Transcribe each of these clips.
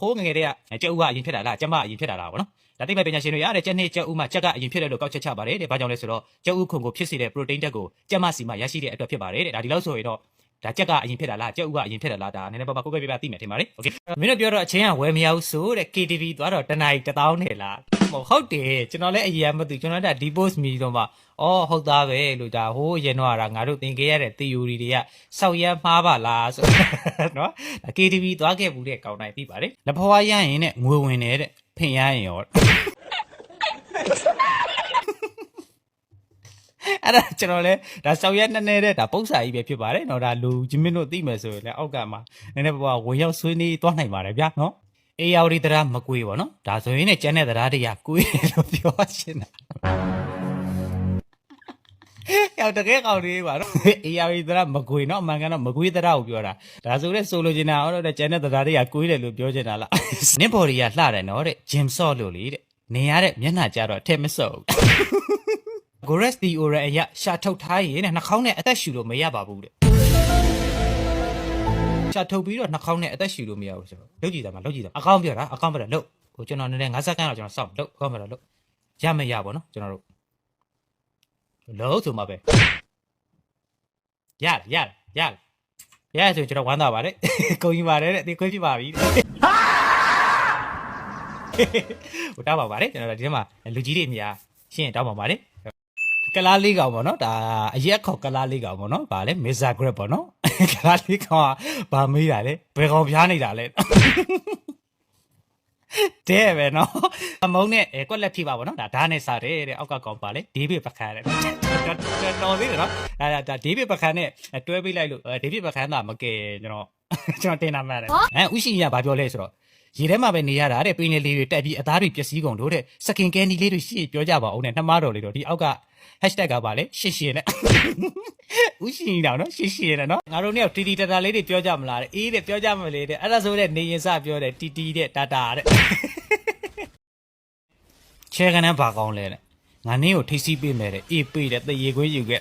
ဟိုးငယ်ငယ်တည်းကကြက်ဥကအရင်ဖြစ်တာလားကျမအရင်ဖြစ်တာလားဗောနော်ဒါသိပ္ပံပညာရှင်တွေရတယ်ကြက်နှစ်ကြက်ဥမှာကြက်ကအရင်ဖြစ်တယ်လို့ကောက်ချက်ချပါတယ်တဲ့ဘာကြောင့်လဲဆိုတော့ကြက်ဥခုံကိုဖြစ်စေတဲ့ protein တက်ကိုကြက်မစီမှာရရှိတဲ့အတွက်ဖြစ်ပါတယ်တဲ့ဒါဒီလောက်ဆိုရင်တော့ဒါကြက်ကအရင်ဖြစ်တာလားကြက်ဥကအရင်ဖြစ်တာလားဒါနည်းနည်းပါးပါးကိုယ်ကိုယ်ပြပြသိမယ်ထင်ပါတယ်โอเคမင်းတို့ပြောတော့အချင်းကဝယ်မရဘူးဆိုတဲ့ KTV သွားတော့တနားရီ1000နဲ့လား မဟုတ်ဟုတ်တယ်ကျွန်တော်လည်းအရင်မသိကျွန်တော်က deposit မီတော့မှအော်ဟုတ်သားပဲလို့ဒါဟိုးရင်တော့ကငါတို့သင်ခဲ့ရတဲ့ theory တွေကစောက်ရမ်းမှားပါလားဆိုနော် ဒါ KTV သွားခဲ့ဘူးတဲ့ကောင်းတိုင်းပြီးပါတယ်လက်ဖွားရရင်နဲ့ငွေဝင်နေတဲ့ဖင်ရရင်ရောအဲ့ဒါကျွန်တော်လဲဒါစောက်ရက်နဲ့နဲ့တဲ့ဒါပု္ပ္ပစာကြီးပဲဖြစ်ပါတယ်เนาะဒါလူဂျမင်းတို့သိမယ်ဆိုရင်လည်းအောက်ကမှာနည်းနည်းပါးပါးဝင်ရောက်ဆွေးနွေးသွားနိုင်ပါတယ်ဗျာเนาะ အေယာဝတီတရားမကွေးပေါ့နော်ဒါဆိုရင်လည်းကျန်တဲ့တရားတွေကကွေးလို့ပြောရှင်းတာရောက်တကယ်ကောင်းလေးပါနော်အေယာဝတီတရားမကွေးနော်အမှန်ကန်တော့မကွေးတရားကိုပြောတာဒါဆိုလည်းဆိုလိုချင်တာဟောတော့ကျန်တဲ့တရားတွေကကွေးတယ်လို့ပြောချင်တာလားနင့်ဘော်ရီကလှတယ်နော်တဲ့ဂျင်ဆော့လို့လေတဲ့နေရတဲ့မျက်နှာကြတော့အထက်မဆော့ဘူး Goresti Ora အရရှာထုတ်ထားရင်နှာခေါင်းနဲ့အသက်ရှူလို့မရပါဘူးတဲ့ ရှာထုတ်ပြီးတော့နှာခေါင်းနဲ့အသက်ရှူလို့မရဘူးဆိုတော့လုတ်ကြည့်တာမလုတ်ကြည့်တာအကောင့်ပြောတာအကောင့်ပြောတာလုတ်ဟိုကျွန်တော်နည်းနည်း50စက္ကန့်တော့ကျွန်တော်စောင့်လုတ်အကောင့်ပြောတာလုတ်ရမရပါတော့ကျွန်တော်တို့လုတ်ဆိုမှပဲရရရရရဆိုရင်ကျွန်တော်ဝမ်းသာပါတယ်ကုန်ယူပါတယ်တဲ့ဒီခွင့်ပြပါပြီတဲ့ဟိုတောက်ပါပါတယ်ကျွန်တော်တို့ဒီထဲမှာလူကြီးတွေအများရှင်းရင်တောက်ပါပါတယ် ကလားလေးကောင်ပေါ့နော်ဒါအရက်ခေါ်ကလားလေးကောင်ပေါ့နော်ဗာလဲမီဇာဂရက်ပေါ့နော်ကလားလေးကောင်ကဗာမေးတာလေဘယ်ကောင်ပြားနေတာလဲတဲ့ပဲနော်အမုံနဲ့အဲကွက်လက်ဖြစ်ပါပေါ့နော်ဒါဓာတ်နဲ့စားတယ်တဲ့အောက်ကကောင်ပါလေဒေးဗစ်ပခန်းတဲ့တော်သေးတယ်နော်ဒါဒါဒေးဗစ်ပခန်းနဲ့တွဲပေးလိုက်လို့ဒေးဗစ်ပခန်းကမကယ်ကျွန်တော်ကျွန်တော်တင်တာမှတ်တယ်အဲဥရှိကြီးကဘာပြောလဲဆိုတော့ရေထဲမှာပဲနေရတာတဲ့ပင်လေလေးတွေတက်ပြီးအသားတွေပျက်စီးကုန်လို့တဲ့စကင်ကဲနီလေးတွေရှေ့ပြောကြပါအောင်နဲ့နှမတော်လေးတော့ဒီအောက်က hashtag ကပါလေရှစ်ရှင်းနဲ့ဥရှိနေတာနော်ရှစ်ရှင်းနဲ့နော်ငါတို့เนี่ยတီတီတတာလေးတွေပြောကြမလားတဲ့အေးတဲ့ပြောကြမလေတဲ့အဲ့ဒါဆိုတဲ့နေရင်စပြောတဲ့တီတီတဲ့တာတာတဲ့ချဲကန်နဲ့ဘာကောင်းလဲတဲ့ငါနင်းကိုထိစီးပေးမယ်တဲ့အေးပေးတဲ့တရေခွင်းယူခဲ့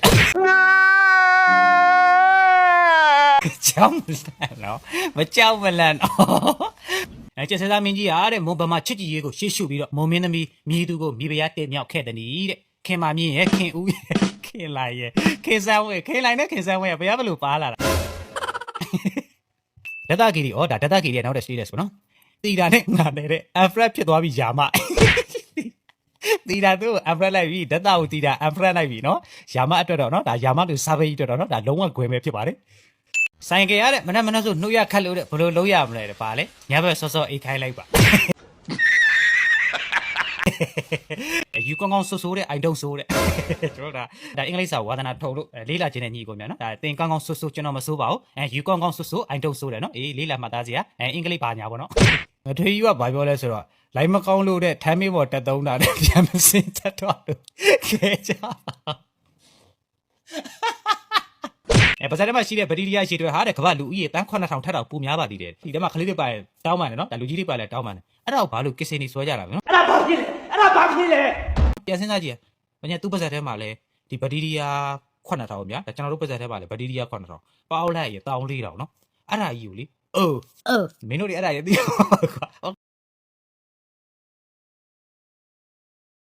ကြောက်မလန့်နော်မကြောက်မလန့်နော်အဲကျက်ဆဲသားမင်းကြီးဟာတဲ့မွန်ဗမာချစ်ကြည်ရေးကိုရှေ့ရှုပြီးတော့မုံမင်းသမီးမြေသူကိုမြေပရားတင်မြောက်ခဲ့တဲ့နီးတဲ့ ခင်မာမြင့်ရဲ့ခင်ဦးရဲ့ခင်လိုက်ရဲ့ခင်ဆန်းဝဲခင်လိုက်နဲ့ခင်ဆန်းဝဲကဘယ်ဘလို့ပါလာတာဒတဂီရီဩဒါဒတဂီရီရဲ့နောက်တဲ့ status ပေါ့နော်တီတာနဲ့ငါနဲ့တဲ့အဖရက်ဖြစ်သွားပြီယာမတီတာသူအဖရက်လိုက်ပြီဒတကိုတီတာအဖရက်လိုက်ပြီနော်ယာမအတွက်တော့နော်ဒါယာမသူစာပေအတွက်တော့နော်ဒါလုံးဝခွဲမဲ့ဖြစ်ပါတယ်ဆိုင်ကရတဲ့မနက်မနက်ဆိုနှုတ်ရခတ်လို့တဲ့ဘယ်လိုလုပ်ရမလဲတဲ့ပါလေညဘက်စောစောအိတ်ခိုင်းလိုက်ပါ ယူကောင်းကောင်းဆိုးဆိုးတဲ့အိုင်တုံးဆိုးတဲ့ကျွန်တော်ဒါဒါအင်္ဂလိပ်စာဝါသနာထုတ်လို့လေးလာခြင်းနဲ့ညီကိုမြန်နော်ဒါသင်ကောင်းကောင်းဆိုးဆိုးကျွန်တော်မဆိုးပါဘူးအဲယူကောင်းကောင်းဆိုးဆိုးအိုင်တုံးဆိုးတယ်နော်အေးလေးလာမှတ်သားစရာအဲအင်္ဂလိပ်ဘာညာပေါ့နော်ငထွေးယူကဘာပြောလဲဆိုတော့လိုက်မကောင်းလို့တဲ့ထမ်းမေးပေါ်တက်သုံးတာနဲ့ပြန်မစင်တက်တော့လို့ခဲကြအဲပါစတဲ့မှာရှိတဲ့ဗတီးရီးယားရှိတွေဟာတဲ့ကမ္ဘာလူဦးရေတန်း9000ထက်တော့ပိုများပါသေးတယ်ဒီထဲမှာကလေးတွေပါတောင်းပန်တယ်နော်ဒါလူကြီးတွေပါလဲတောင်းပန်တယ်အဲ့ဒါကိုဘာလို့ကစ်စင်နေဆွဲကြတာလဲနော် အဲ့ဒါဘာဖြစ်လဲအဲ့ဒါဘာဖြစ်လဲပြန်စဉ်းစားကြည့်။ဘာညာသူ့ပါဇက်ထဲမှာလဲဒီဗတီရီယာ9000ဗျာ။ဒါကျွန်တော်တို့ပါဇက်ထဲမှာလဲဗတီရီယာ9000။ပေါက်လိုက်ရ1400နော်။အဲ့ဒါကြီးကိုလေ။အိုးအိုးမင်းတို့တွေအဲ့ဒါကြီးသိအောင်ကွာ